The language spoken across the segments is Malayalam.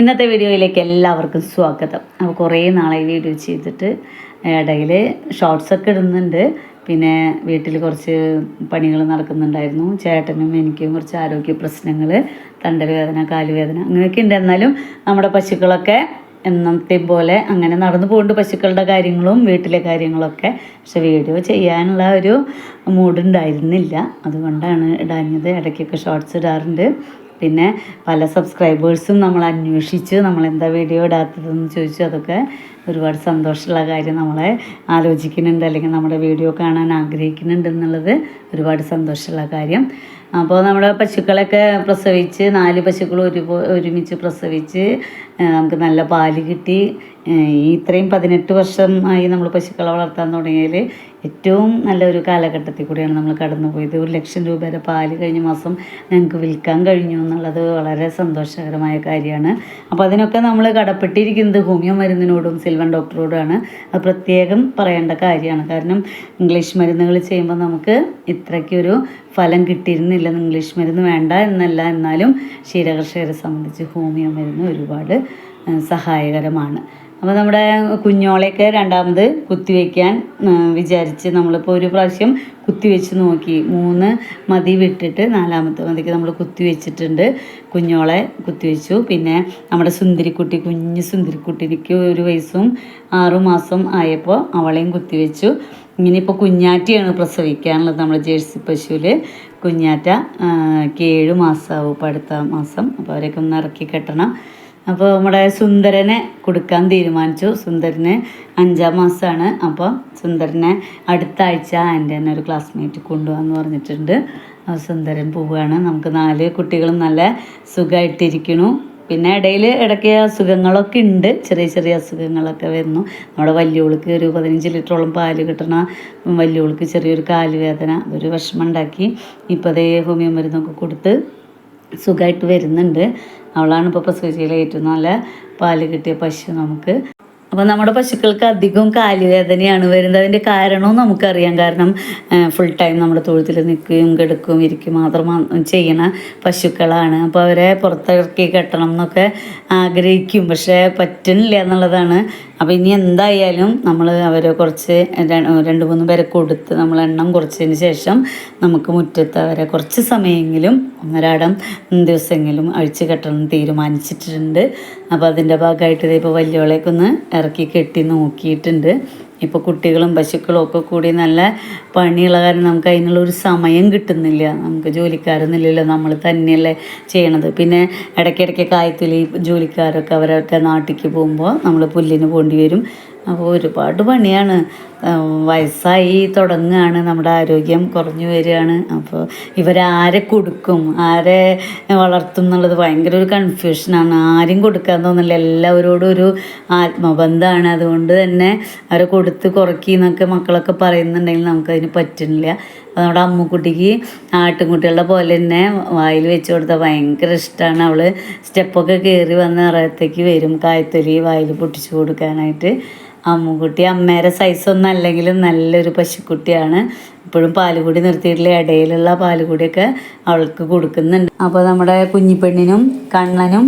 ഇന്നത്തെ വീഡിയോയിലേക്ക് എല്ലാവർക്കും സ്വാഗതം. അപ്പോൾ കുറേ നാളായി വീഡിയോ ചെയ്തിട്ട് ഇടയിൽ ഷോർട്സൊക്കെ ഇടുന്നുണ്ട്. പിന്നെ വീട്ടിൽ കുറച്ച് പണികൾ നടക്കുന്നുണ്ടായിരുന്നു. ചേട്ടനും എനിക്കും കുറച്ച് ആരോഗ്യ പ്രശ്നങ്ങൾ തണ്ടവേദന കാലുവേദന അങ്ങനെയൊക്കെ ഉണ്ട്. എന്നാലും നമ്മുടെ പശുക്കളൊക്കെ എന്നത്തെ പോലെ അങ്ങനെ നടന്നു പോകുന്നുണ്ട് പശുക്കളുടെ കാര്യങ്ങളും വീട്ടിലെ കാര്യങ്ങളൊക്കെ. പക്ഷെ വീഡിയോ ചെയ്യാനുള്ള ഒരു മൂഡ് ഉണ്ടായിരുന്നില്ല. അതുകൊണ്ടാണ് ഇടാഞ്ഞത്. ഇടയ്ക്കൊക്കെ ഷോർട്സ് ഇടാറുണ്ട്. പിന്നെ പല സബ്സ്ക്രൈബേഴ്സും നമ്മൾ അന്വേഷിച്ച് നമ്മൾ എന്താ വീഡിയോ ഇടാത്തതെന്ന് ചോദിച്ചു. അതൊക്കെ ഒരുപാട് സന്തോഷമുള്ള കാര്യം നമ്മളെ ആലോചിക്കുന്നുണ്ട് അല്ലെങ്കിൽ നമ്മുടെ വീഡിയോ കാണാൻ ആഗ്രഹിക്കുന്നുണ്ട് എന്നുള്ളത് ഒരുപാട് സന്തോഷമുള്ള കാര്യം. അപ്പോൾ നമ്മുടെ പശുക്കളൊക്കെ പ്രസവിച്ച് നാല് പശുക്കൾ ഒരു ഒരുമിച്ച് പ്രസവിച്ച് നമുക്ക് നല്ല പാൽ കിട്ടി. ഇത്രയും പതിനെട്ട് വർഷമായി നമ്മൾ പശുക്കളെ വളർത്താൻ തുടങ്ങിയതിൽ ഏറ്റവും നല്ലൊരു കാലഘട്ടത്തിൽ കൂടിയാണ് നമ്മൾ കടന്നു പോയത് ഒരു ലക്ഷം രൂപയുടെ പാൽ കഴിഞ്ഞ മാസം ഞങ്ങൾക്ക് വിൽക്കാൻ കഴിഞ്ഞു എന്നുള്ളത് വളരെ സന്തോഷകരമായ കാര്യമാണ്. അപ്പോൾ അതിനൊക്കെ നമ്മൾ കടപ്പെട്ടിരിക്കുന്നത് ഹോമിയോ മരുന്നിനോടും സിൽവൻ ഡോക്ടറോടുമാണ് അത് പ്രത്യേകം പറയേണ്ട കാര്യമാണ്. കാരണം ഇംഗ്ലീഷ് മരുന്നുകൾ ചെയ്യുമ്പോൾ നമുക്ക് ഇത്രയ്ക്കൊരു ഫലം കിട്ടിയിരുന്നില്ല ഇംഗ്ലീഷ് മരുന്ന് വേണ്ട എന്നല്ല. എന്നാലും ക്ഷീരകർഷകരെ സംബന്ധിച്ച് ഹോമിയോ മരുന്ന് ഒരുപാട് സഹായകരമാണ്. അപ്പോൾ നമ്മുടെ കുഞ്ഞോളെയൊക്കെ രണ്ടാമത് കുത്തിവെക്കാൻ വിചാരിച്ച് നമ്മളിപ്പോൾ ഒരു പ്രാവശ്യം കുത്തിവെച്ച് നോക്കി. മൂന്ന് മതി വിട്ടിട്ട് നാലാമത്തെ മതിക്ക് നമ്മൾ കുത്തിവെച്ചിട്ടുണ്ട്. കുഞ്ഞോളെ കുത്തിവെച്ചു. പിന്നെ നമ്മുടെ സുന്ദരിക്കുട്ടി കുഞ്ഞ് സുന്ദരിക്കുട്ടിക്ക് ഒരു വയസ്സും ആറുമാസം ആയപ്പോൾ അവളെയും കുത്തിവെച്ചു. ഇങ്ങനെയിപ്പോൾ കുഞ്ഞാറ്റയാണ് പ്രസവിക്കാനുള്ളത് നമ്മുടെ ജേഴ്സി പശുവിൽ കുഞ്ഞാറ്റ ഏഴ് മാസമാവും ഇപ്പോൾ അടുത്ത മാസം. അപ്പോൾ അവരെയൊക്കെ ഒന്ന് ഇറക്കി കെട്ടണം. അപ്പോൾ നമ്മുടെ സുന്ദരനെ കൊടുക്കാൻ തീരുമാനിച്ചു. സുന്ദരന് അഞ്ചാം മാസമാണ് അപ്പോൾ സുന്ദരനെ അടുത്ത ആഴ്ച എന്റെ തന്നെ ഒരു ക്ലാസ്മേറ്റ് കൊണ്ടുപോകാന്ന് പറഞ്ഞിട്ടുണ്ട്. സുന്ദരൻ പോവുകയാണ്. നമുക്ക് നാല് കുട്ടികളും നല്ല സുഖമായിട്ടിരിക്കണു പിന്നെ ഇടയിൽ ഇടയ്ക്ക് അസുഖങ്ങളൊക്കെ ഉണ്ട്. ചെറിയ ചെറിയ അസുഖങ്ങളൊക്കെ വരുന്നു. നമ്മുടെ വലിയോൾക്ക് ഒരു പതിനഞ്ച് ലിറ്ററോളം പാൽ കിട്ടണ വലിയോൾക്ക് ചെറിയൊരു കാലുവേദന വിഷമം ഉണ്ടാക്കി. ഇപ്പോൾ അതേ ഹോമിയോ മരുന്നൊക്കെ കൊടുത്ത് സുഖമായിട്ട് വരുന്നുണ്ട്. അവളാണ് ഇപ്പോൾ പ്രസവിച്ചതിൽ ഏറ്റവും നല്ല പാൽ കിട്ടിയ പശു നമുക്ക്. അപ്പോൾ നമ്മുടെ പശുക്കൾക്ക് അധികവും കാലുവേദനയാണ് വരുന്നത്. അതിന്റെ കാരണവും നമുക്കറിയാം. കാരണം ഫുൾ ടൈം നമ്മുടെ തൊഴുത്തിൽ നിൽക്കുകയും കിടക്കുകയും ഇരിക്കുകയും മാത്രം ചെയ്യണ പശുക്കളാണ്. അപ്പോൾ അവരെ പുറത്തിറക്കി കെട്ടണം എന്നൊക്കെ ആഗ്രഹിക്കും. പക്ഷേ പറ്റുന്നില്ല എന്നുള്ളതാണ് അപ്പോൾ ഇനി എന്തായാലും നമ്മൾ അവരെ കുറച്ച് രണ്ട് മൂന്ന് പേരെ കൊടുത്ത് നമ്മൾ എണ്ണം കുറച്ചതിന് ശേഷം നമുക്ക് മുറ്റത്ത് അവരെ കുറച്ച് സമയമെങ്കിലും ഒന്നരാടം ദിവസമെങ്കിലും അഴിച്ചു കെട്ടണം തീരുമാനിച്ചിട്ടുണ്ട്. അപ്പോൾ അതിന്റെ ഭാഗമായിട്ട് വലിയവളേക്ക് ഒന്ന് ഇറക്കി കെട്ടി നോക്കിയിട്ടുണ്ട്. ഇപ്പോൾ കുട്ടികളും പശുക്കളും ഒക്കെ കൂടി നല്ല പണിയുള്ള കാരണം നമുക്ക് അതിനുള്ള ഒരു സമയം കിട്ടുന്നില്ല. നമുക്ക് ജോലിക്കാരൊന്നുമില്ലല്ലോ നമ്മൾ തന്നെയല്ലേ ചെയ്യണത്. പിന്നെ ഇടയ്ക്കിടയ്ക്ക് കായത്തിൽ ജോലിക്കാരൊക്കെ അവരൊക്കെ നാട്ടിലേക്ക് പോകുമ്പോൾ നമ്മൾ പുല്ലിന് പോകേണ്ടി വരും. അപ്പോൾ ഒരുപാട് പണിയാണ്. വയസ്സായി തുടങ്ങുകയാണ്. നമ്മുടെ ആരോഗ്യം കുറഞ്ഞു വരികയാണ്. അപ്പോൾ ഇവരാരെ കൊടുക്കും? ആരെ വളർത്തും എന്നുള്ളത് ഭയങ്കര ഒരു കൺഫ്യൂഷനാണ് ആരും കൊടുക്കാൻ തോന്നില്ല. എല്ലാവരോടും ഒരു ആത്മബന്ധമാണ്. അതുകൊണ്ട് തന്നെ അവരെ കൊടുത്ത് കുറക്കി എന്നൊക്കെ മക്കളൊക്കെ പറയുന്നുണ്ടെങ്കിൽ നമുക്കതിന് പറ്റുന്നില്ല. നമ്മുടെ അമ്മുക്കുട്ടിക്ക് ആട്ടിൻകുട്ടികളുടെ പോലെ തന്നെ വായിൽ വെച്ച് കൊടുത്താൽ ഭയങ്കര ഇഷ്ടമാണ് അവൾ സ്റ്റെപ്പൊക്കെ കയറി വന്ന നിറയത്തേക്ക് വരും. കായത്തൊലി വായിൽ പൊട്ടിച്ചു കൊടുക്കാനായിട്ട്. അമ്മുക്കുട്ടി അമ്മേരെ സൈസൊന്നും അല്ലെങ്കിലും നല്ലൊരു പശുക്കുട്ടിയാണ്. ഇപ്പോഴും പാലുകൂടി നിർത്തിയിട്ടുള്ള ഇടയിലുള്ള പാലുകൂടിയൊക്കെ അവൾക്ക് കൊടുക്കുന്നുണ്ട്. അപ്പോൾ നമ്മുടെ കുഞ്ഞിപ്പെണ്ണിനും കണ്ണനും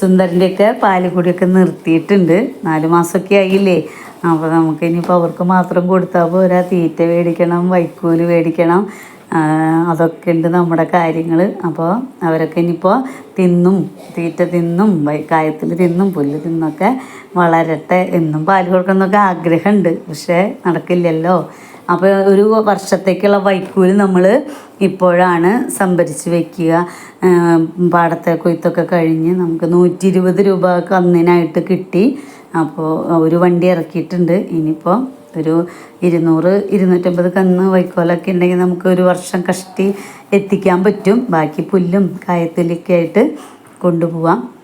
സുന്ദരന്റെയൊക്കെ പാലുകൂടിയൊക്കെ നിർത്തിയിട്ടുണ്ട്. നാല് മാസമൊക്കെ ആയില്ലേ. അപ്പോൾ നമുക്ക് ഇനിയിപ്പോൾ അവർക്ക് മാത്രം കൊടുത്താൽ പോരാ. തീറ്റ മേടിക്കണം വൈക്കോൽ മേടിക്കണം. അതൊക്കെ ഉണ്ട് നമ്മുടെ കാര്യങ്ങൾ അപ്പോൾ അവരൊക്കെ ഇനിയിപ്പോൾ തിന്നും തീറ്റ തിന്നും കായത്തിൽ തിന്നും പുല്ല് തിന്നൊക്കെ വളരട്ടെ എന്നും പാൽ കൊടുക്കണമെന്നൊക്കെ ആഗ്രഹമുണ്ട്. പക്ഷേ നടക്കില്ലല്ലോ. അപ്പോൾ ഒരു വർഷത്തേക്കുള്ള വൈക്കൂൽ നമ്മൾ ഇപ്പോഴാണ് സംഭരിച്ച് വെക്കുക. പാടത്തെ കൊയ്ത്തൊക്കെ കഴിഞ്ഞ് നമുക്ക് നൂറ്റി ഇരുപത് രൂപ കന്നിനായിട്ട് കിട്ടി. അപ്പോൾ ഒരു വണ്ടി ഇറക്കിയിട്ടുണ്ട്. ഇനിയിപ്പോൾ ഒരു ഇരുന്നൂറ് ഇരുന്നൂറ്റമ്പത് കന്ന് വൈക്കോലൊക്കെ ഉണ്ടെങ്കിൽ നമുക്ക് ഒരു വർഷം കഷ്ടി എത്തിക്കാൻ പറ്റും. ബാക്കി പുല്ലും കായത്തിലൊക്കെ ആയിട്ട് കൊണ്ടുപോവാം.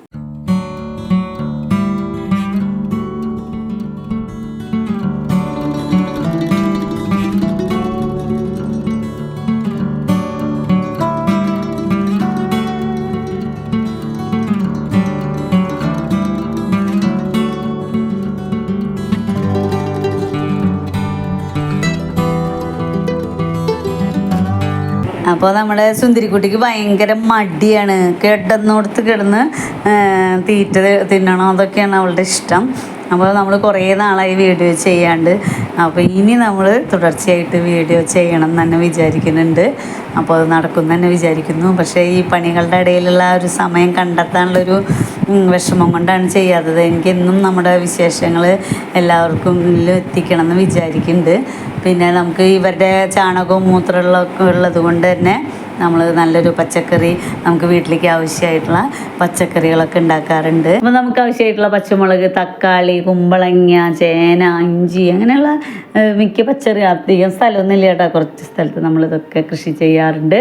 അപ്പോൾ നമ്മുടെ സുന്ദരിക്കുട്ടിക്ക് ഭയങ്കര മടിയാണ്. കിടന്നോടത്ത് കിടന്ന് തീറ്റ തിന്നണം. അതൊക്കെയാണ് അവളുടെ ഇഷ്ടം. അപ്പോൾ നമ്മൾ കുറേ നാളായി വീഡിയോ ചെയ്യാണ്ട്. അപ്പോൾ ഇനി നമ്മൾ തുടർച്ചയായിട്ട് വീഡിയോ ചെയ്യണം എന്ന് തന്നെ വിചാരിക്കുന്നുണ്ട്. അപ്പോൾ അത് നടക്കും തന്നെ വിചാരിക്കുന്നു. പക്ഷേ ഈ പണികളുടെ ഇടയിലുള്ള ഒരു സമയം കണ്ടെത്താനുള്ളൊരു വിഷമം കൊണ്ടാണ് ചെയ്യാത്തത്. എനിക്ക് എന്നും നമ്മുടെ വിശേഷങ്ങൾ എല്ലാവർക്കും എത്തിക്കണം എന്ന് വിചാരിക്കുന്നുണ്ട്. പിന്നെ നമുക്ക് ഇവരുടെ ചാണകവും മൂത്രമുള്ളതൊക്കെ ഉള്ളത് കൊണ്ട് തന്നെ നമ്മൾ നല്ലൊരു പച്ചക്കറി നമുക്ക് വീട്ടിലേക്ക് ആവശ്യമായിട്ടുള്ള പച്ചക്കറികളൊക്കെ ഉണ്ടാക്കാറുണ്ട്. അപ്പോൾ നമുക്ക് ആവശ്യമായിട്ടുള്ള പച്ചമുളക് തക്കാളി കുമ്പളങ്ങ ചേന ഇഞ്ചി അങ്ങനെയുള്ള മിക്ക പച്ചക്കറി അധികം സ്ഥലമൊന്നുമില്ല കേട്ടോ. കുറച്ച് സ്ഥലത്ത് നമ്മളിതൊക്കെ കൃഷി ചെയ്യാറുണ്ട്.